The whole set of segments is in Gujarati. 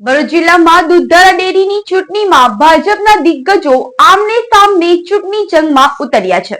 ભરૂચ જિલ્લામાં દૂધધારા ડેરીની ચૂંટણીમાં ભાજપના દિગ્ગજો આમને સામને ચૂંટણી જંગમાં ઉતર્યા છે.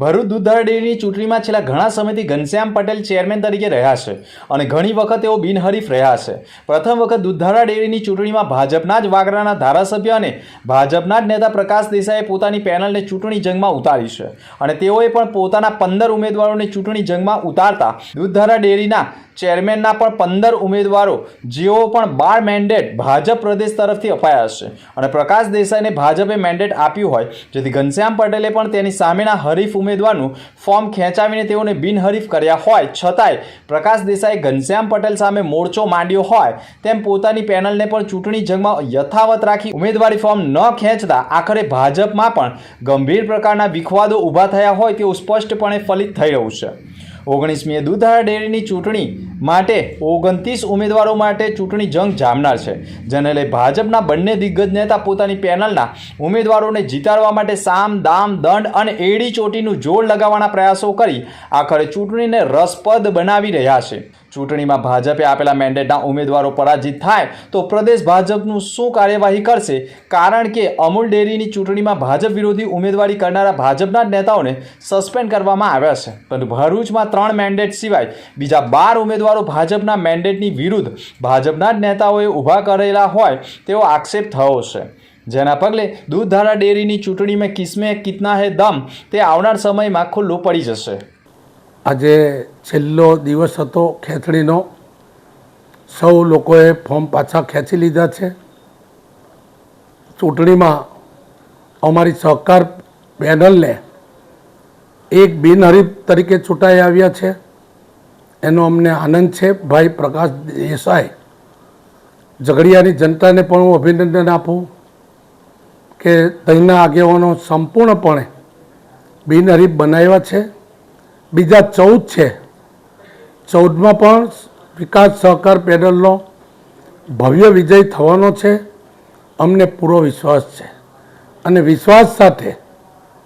ભરૂચ દૂધધારા ડેરીની ચૂંટણીમાં છેલ્લા ઘણા સમયથી ઘનશ્યામ પટેલ ચેરમેન તરીકે રહ્યા છે અને ઘણી વખત તેઓ બિનહરીફ રહ્યા છે. પ્રથમ વખત દૂધધારા ડેરીની ચૂંટણીમાં ભાજપના જ વાગરાના ધારાસભ્ય અને ભાજપના જ નેતા પ્રકાશ દેસાઈએ પોતાની પેનલને ચૂંટણી જંગમાં ઉતારી છે અને તેઓએ પણ પોતાના પંદર ઉમેદવારોને ચૂંટણી જંગમાં ઉતારતા દૂધધારા ડેરીના ચેરમેનના પણ પંદર ઉમેદવારો, જેઓ પણ બાર મેન્ડેટ ભાજપ પ્રદેશ તરફથી અપાયા છે અને પ્રકાશ દેસાઈને ભાજપે મેન્ડેટ આપ્યું હોય, જેથી ઘનશ્યામ પટેલે પણ તેની સામેના હરીફ ઉમેદવારનું ફોર્મ ખેંચાવીને તેઓને બિનહરીફ કર્યા હોય. છતાંય પ્રકાશ દેસાઈ, ઘનશ્યામ પટેલ સામે મોરચો માંડ્યો હોય તેમ પોતાની પેનલને પણ ચૂંટણી જંગમાં યથાવત રાખી ઉમેદવારી ફોર્મ ન ખેંચતા આખરે ભાજપમાં પણ ગંભીર પ્રકારના વિખવાદો ઊભા થયા હોય તેવું સ્પષ્ટપણે ફલિત થઈ રહ્યું છે. ઓગણીસમીએ દૂધાળા ડેરીની ચૂંટણી માટે ઓગણત્રીસ ઉમેદવારો માટે ચૂંટણી જંગ જામનાર છે, જેને લઈ ભાજપના બંને દિગ્ગજ નેતા પોતાની પેનલના ઉમેદવારોને જીતાડવા માટે સામ, દામ, દંડ અને એડી ચોટીનું જોડ લગાવવાના પ્રયાસો કરી આખરે ચૂંટણીને રસપ્રદ બનાવી રહ્યા છે. ચૂંટણીમાં ભાજપે આપેલા મેન્ડેટના ઉમેદવારો પરાજિત થાય તો પ્રદેશ ભાજપનું શું કાર્યવાહી કરશે? કારણ કે અમૂલ ડેરીની ચૂંટણીમાં ભાજપ વિરોધી ઉમેદવારી કરનારા ભાજપના જ નેતાઓને સસ્પેન્ડ કરવામાં આવ્યા છે. પરંતુ ભરૂચમાં ત્રણ મેન્ડેટ સિવાય બીજા બાર ઉમેદવારો ભાજપના મેન્ડેટની વિરુદ્ધ ભાજપના જ નેતાઓએ ઊભા કરેલા હોય તેવો આક્ષેપ થયો છે. જેના પગલે દૂધધારા ડેરીની ચૂંટણીમાં કિસ્મે કિતના હે દમ તે આવનાર સમયમાં ખુલ્લું પડી જશે. આજે છેલ્લો દિવસ હતો ખેંચણીનો સૌ લોકોએ ફોર્મ પાછા ખેંચી લીધા છે. ચૂંટણીમાં અમારી સહકાર પેનલને એક બિનહરીફ તરીકે ચૂંટાઈ આવ્યા છે. એનો અમને આનંદ છે. ભાઈ પ્રકાશ દેસાઈ, ઝઘડિયાની જનતાને પણ હું અભિનંદન આપું કે અહીંના આગેવાનો સંપૂર્ણપણે બિનહરીફ બનાવ્યા છે. બીજા ચૌદ છે. ચૌદમાં પણ વિકાસ સહકાર પેનલનો ભવ્ય વિજય થવાનો છે. અમને પૂરો વિશ્વાસ છે. અને વિશ્વાસ સાથે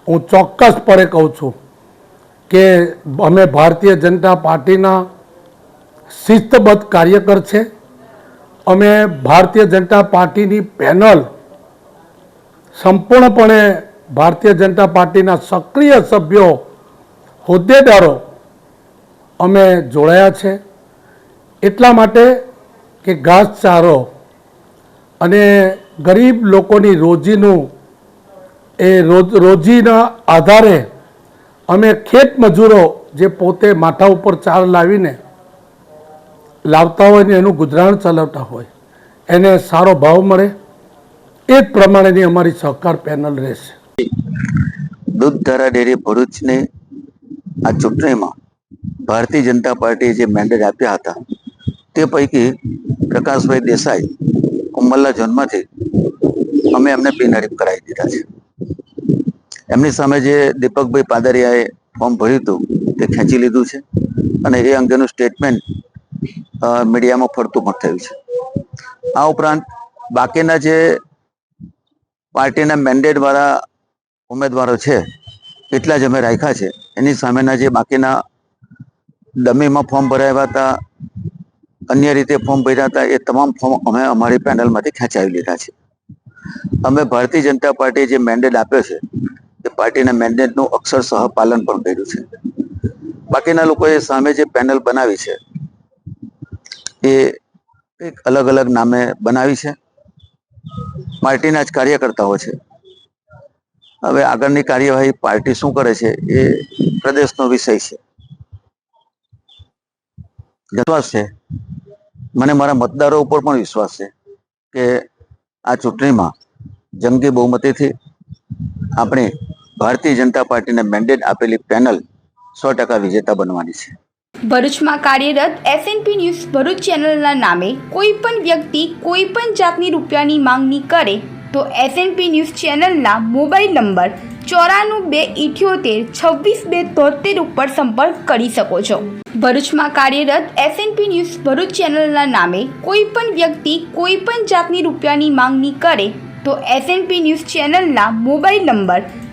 હું ચોક્કસપણે કહું છું કે અમે ભારતીય જનતા પાર્ટીના શિસ્તબદ્ધ કાર્યકર છે. અમે ભારતીય જનતા પાર્ટીની પેનલ સંપૂર્ણપણે ભારતીય જનતા પાર્ટીના સક્રિય સભ્યો, હોદ્દેદારો અમે જોડાયા છે. એટલા માટે કે ઘાસચારો અને ગરીબ લોકોની રોજીનું એ રોજ રોજીના આધારે અમે ખેત મજૂરો જે પોતે માથા ઉપર ચાર લાવીને લાવતા હોય ને એનું ગુજરાન ચલાવતા હોય, એને સારો ભાવ મળે. એ જ પ્રમાણેની અમારી સહકાર પેનલ રહેશે. દૂધધારા ડેરી ભરૂચની આ ચૂંટણીમાં ભારતીય જનતા પાર્ટીએ જે મેન્ડેટ આપ્યા હતા, તે પૈકી પ્રકાશભાઈ દેસાઈ કુંભલ્લા ઝોનમાંથી અમે એમને બિનહરીફ કરાવી દીધા છે. એમની સામે જે દીપકભાઈ પાદરિયાએ ફોર્મ ભર્યું હતું, તે ખેંચી લીધું છે અને એ અંગેનું સ્ટેટમેન્ટ મીડિયામાં ફરતું પણ થયું છે. આ ઉપરાંત બાકીના જે પાર્ટીના મેન્ડેટવાળા ઉમેદવારો છે, એટલા જ અમે રાખ્યા છે. એની સામેના જે બાકીના ડમીમાં ફોર્મ ભરાયા હતા, અન્ય રીતે ફોર્મ ભર્યા હતા, એ તમામ ફોર્મ અમે અમારી પેનલમાંથી ખેંચાવી લીધા છે. અમે ભારતીય જનતા પાર્ટીએ જે મેન્ડેટ આપ્યો છે એ પાર્ટીના મેન્ડેટનું અક્ષરસહ પાલન પણ કર્યું છે. બાકીના લોકોએ સામે જે પેનલ બનાવી છે, એ એક અલગ અલગ નામે બનાવી છે. પાર્ટીના જ કાર્યકર્તાઓ છે. હવે આગળની કાર્યવાહી પાર્ટી શું કરે છે, એ પ્રદેશનો વિષય છે. વિશ્વાસ છે. મને મારા મતદારો ઉપર પણ વિશ્વાસ છે કે આ ચૂંટણીમાં જંગી બહુમતીથી આપણે ભારતીય જનતા પાર્ટીને મેન્ડેટ આપેલી પેનલ સો ટકા વિજેતા બનવાની છે. ભરૂચમાં કાર્યરત એસએનપી ન્યૂઝ ભરૂચ ચેનલના નામે કોઈ પણ વ્યક્તિ કોઈ પણ જાતની રૂપિયાની માંગણી કરે તો એસએનપી ન્યૂઝ ચેનલના મોબાઈલ નંબર ચોરાણું બે ઇઠ્યોતેર છવ્વીસ બે તોતેર ઉપર સંપર્ક કરી શકો છો. ભરૂચમાં કાર્યરત એસએનપી ન્યૂઝ ભરૂચ ચેનલના નામે કોઈ પણ વ્યક્તિ કોઈ પણ જાતની રૂપિયાની માંગણી કરે તો એસએનપી ન્યૂઝ ચેનલના મોબાઈલ નંબર